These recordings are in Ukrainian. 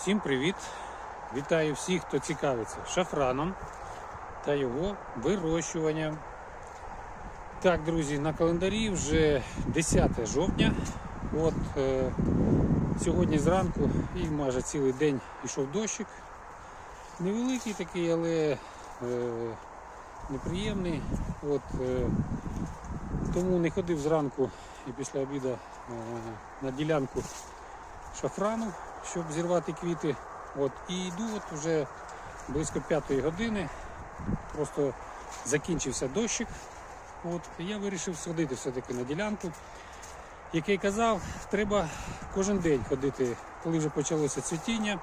Всім привіт! Вітаю всіх, хто цікавиться шафраном та його вирощуванням. Так, друзі, на календарі вже 10 жовтня. От е, сьогодні зранку і майже цілий день йшов дощик. Невеликий такий, але е, неприємний. От, е, тому не ходив зранку і після обіду е, на ділянку шафрану, щоб зірвати квіти. От, і йду от вже близько п'ятої години. Просто закінчився дощик. От, і я вирішив сходити все-таки на ділянку. Який казав, треба кожен день ходити, коли вже почалося цвітіння,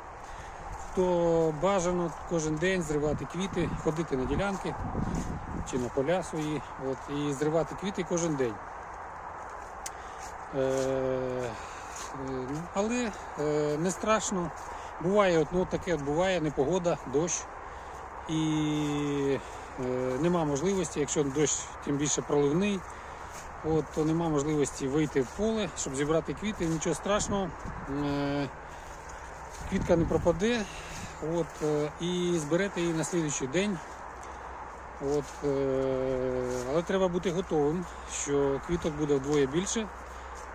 то бажано кожен день зривати квіти, ходити на ділянки чи на поля свої от, і зривати квіти кожен день. Е, але е, не страшно. Буває, от, ну, таке от буває непогода, дощ. І е, нема можливості, якщо дощ тим більше проливний, от, то нема можливості вийти в поле, щоб зібрати квіти. Нічого страшного. Е, квітка не пропаде. От, е, і зберете її на слідуючий день. От, е, але треба бути готовим, що квіток буде вдвоє більше.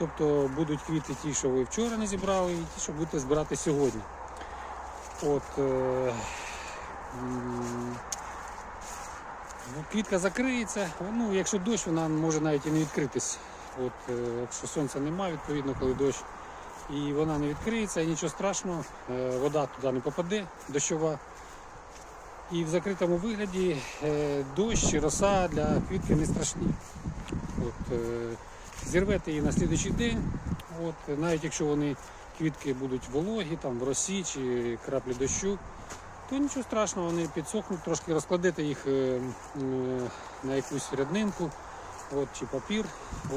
Тобто будуть квіти ті, що ви вчора не зібрали, і ті, що будете збирати сьогодні. От, е, ну, квітка закриється, ну, якщо дощ, вона може навіть і не відкритись. От, е, якщо сонця немає, відповідно, коли дощ, і вона не відкриється, і нічого страшного, е, вода туди не попаде, дощова. І в закритому вигляді е, дощ, роса для квітки не страшні. От, зірвете її на слідуючий день, от, навіть якщо вони квітки будуть вологі, там, в росі чи краплі дощу, то нічого страшного, вони підсохнуть, трошки розкладете їх е, е, на якусь ряднинку от, чи папір,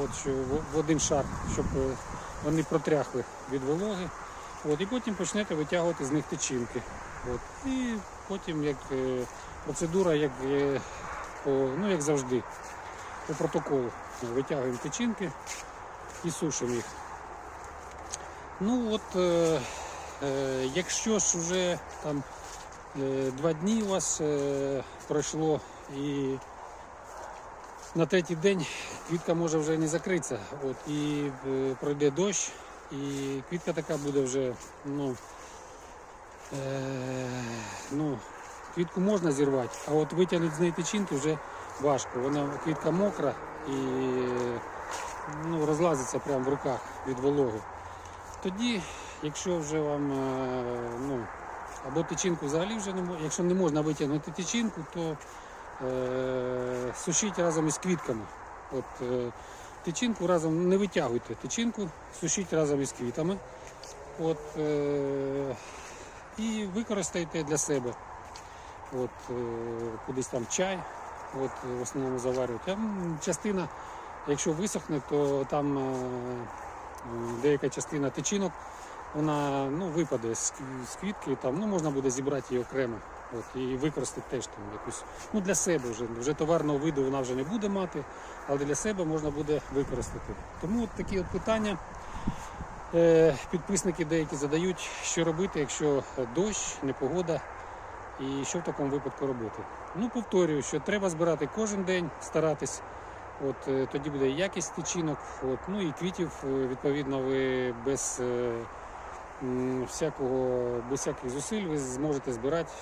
от, в, один шар, щоб е, вони протряхли від вологи. От, і потім почнете витягувати з них тичинки. От, і потім як процедура, як, ну, як завжди, по протоколу. Витягуємо тичинки і сушимо їх. Ну от, е, е, якщо ж вже там е, два дні у вас е, пройшло і на третій день квітка може вже не закритися. От, і е, пройде дощ, і квітка така буде вже, ну, е, ну, квітку можна зірвати, а от витягнути з неї тичинки вже важко. Вона квітка мокра і ну, розлазиться прямо в руках від вологи. Тоді, якщо вже вам е, ну, або тичинку взагалі вже не можна, якщо не можна витягнути тичинку, то е, сушіть разом із квітками. От, е, тичинку разом не витягуйте тичинку, сушіть разом із квітами. От, е, і використайте для себе. От, е, кудись там чай, от, в основному заварюють. Частина, якщо висохне, то там е, деяка частина тичинок, вона ну, випаде з, квітки, там, ну, можна буде зібрати її окремо от, і використати теж там якусь ну, для себе вже. Вже товарного виду вона вже не буде мати, але для себе можна буде використати. Тому от такі от питання е, підписники деякі задають, що робити, якщо дощ, непогода. І що в такому випадку робити? Ну, повторюю, що треба збирати кожен день, старатись. От е, тоді буде якість тичинок, от, ну і квітів, е, відповідно, ви без е, всякого, без всяких зусиль ви зможете збирати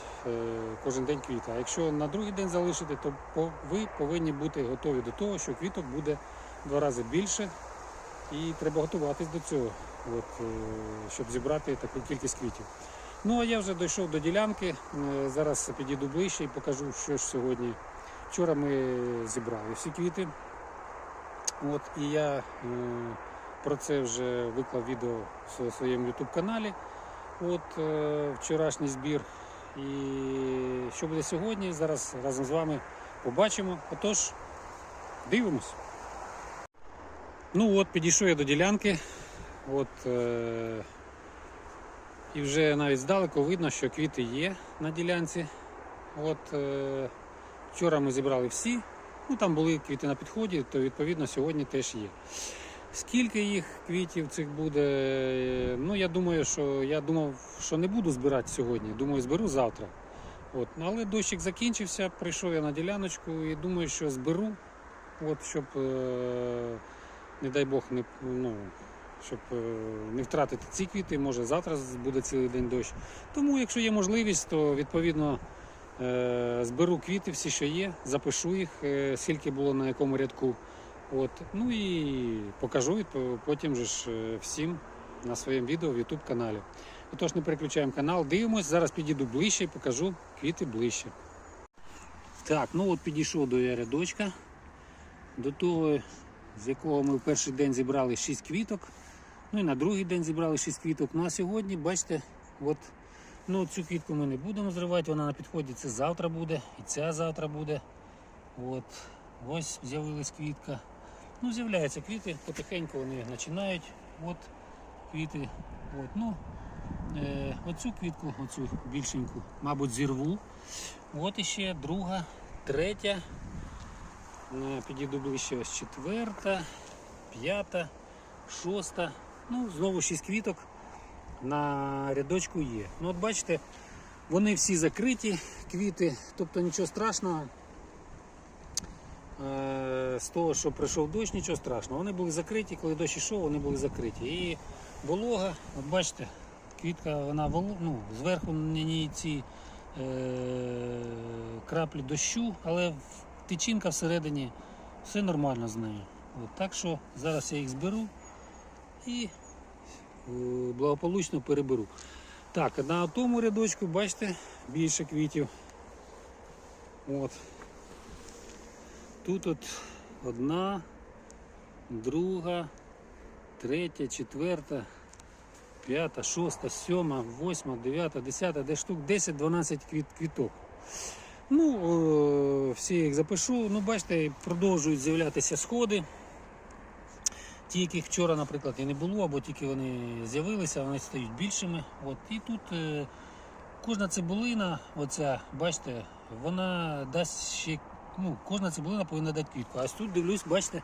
кожен день квіти. А якщо на другий день залишите, то ви повинні бути готові до того, що квіток буде два рази більше, і треба готуватись до цього, от, щоб зібрати таку кількість квітів. Ну а я вже дійшов до ділянки. е, Зараз підійду ближче і покажу, що ж сьогодні. Вчора ми зібрали всі квіти. От, і я е, про це вже виклав відео в своєму YouTube каналі. От е, вчорашній збір. І що буде сьогодні, зараз разом з вами побачимо. Отож, дивимось. Ну от, підійшов я до ділянки. От, е, і вже навіть здалеку видно, що квіти є на ділянці. От, е, вчора ми зібрали всі. Ну, там були квіти на підході, то відповідно сьогодні теж є. Скільки їх квітів цих буде? е, Ну, я думаю, що я думав, що не буду збирати сьогодні. Думаю, зберу завтра. От. Але дощик закінчився, прийшов я на діляночку і думаю, що зберу, от, щоб, е, не дай Бог, не, ну, щоб е, не втратити ці квіти. Може завтра буде цілий день дощ. Тому, якщо є можливість, то відповідно е, зберу квіти, всі, що є, запишу їх, е, скільки було на якому рядку. От. Ну і покажу потім ж всім на своєму відео в YouTube каналі. Отож, не переключаємо канал, дивимось. Зараз підійду ближче і покажу квіти ближче. Так, ну от підійшов до рядочка, до того, з якого ми в перший день зібрали 6 квіток. Ну і на другий день зібрали 6 квіток. Ну а сьогодні, бачите, от, ну, цю квітку ми не будемо зривати, вона на підході. Це завтра буде, і ця завтра буде. От, ось з'явилась квітка. Ну, з'являються квіти, потихеньку вони починають. От квіти. От, ну, е, оцю квітку, оцю більшеньку, мабуть, зірву. От іще друга, третя. Е, Підійду ближче ось четверта, п'ята, шоста. Ну, знову шість квіток на рядочку є. Ну, от бачите, вони всі закриті, квіти, тобто нічого страшного. Е, З того, що прийшов дощ, нічого страшного. Вони були закриті, коли дощ йшов, вони були закриті. І волога, от бачите, квітка, вона ну, зверху на ній ці е, краплі дощу, але тичинка всередині все нормально з нею. От, так що зараз я їх зберу і е, благополучно переберу. Так, на тому рядочку, бачите, більше квітів. От. Тут от одна, друга, третя, четверта, п'ята, шоста, сьома, восьма, дев'ята, десята, де штук 10-12 квіт, квіток. Ну, е, всі їх запишу. Ну, бачите, продовжують з'являтися сходи. Ті, яких вчора, наприклад, і не було, або тільки вони з'явилися, вони стають більшими. От. І тут е, кожна цибулина, оця, бачите, вона дасть ще. Ну, кожна цибулина повинна дати квітку. А ось тут дивлюсь, бачите,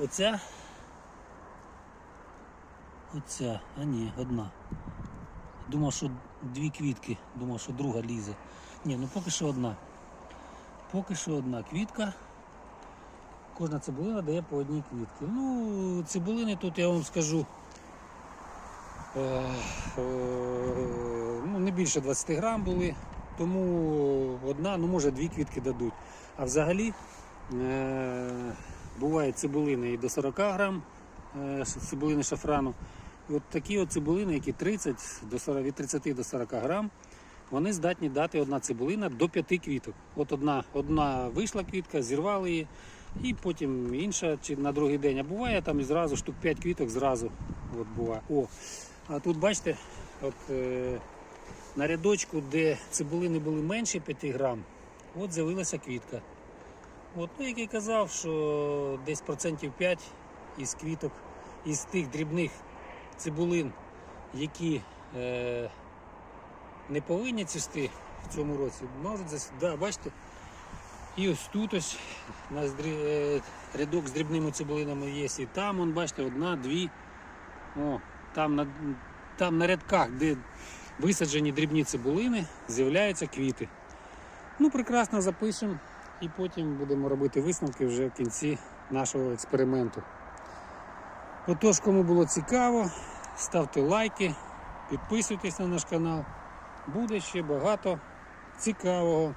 оця. Оця, а ні, одна. Думав, що дві квітки, думав, що друга лізе. Ні, ну поки що одна. Поки що одна квітка. Кожна цибулина дає по одній квітці. Ну, цибулини тут я вам скажу. Е, е, ну, не більше 20 грам були, тому одна, ну може дві квітки дадуть. А взагалі е, буває цибулини і до 40 грам цибулини шафрану. І от такі от цибулини, які 30 до 40, від 30 до 40 грам, вони здатні дати одна цибулина до 5 квіток. От одна, одна вийшла квітка, зірвали її, і потім інша чи на другий день. А буває там і зразу штук 5 квіток зразу. От буває. О, а тут бачите, от е, на рядочку, де цибулини були менше 5 грам, от з'явилася квітка. От, ну, як я казав, що десь процентів 5 із квіток, із тих дрібних цибулин, які е, не повинні цвісти в цьому році, можуть зас... да, бачите. І ось тут ось у нас е, рядок з дрібними цибулинами є. І там, он, бачите, одна, дві. О, там, на, там на рядках, де висаджені дрібні цибулини, з'являються квіти. Ну, прекрасно запишемо і потім будемо робити висновки вже в кінці нашого експерименту. Отож, кому було цікаво, ставте лайки, підписуйтесь на наш канал. Буде ще багато цікавого.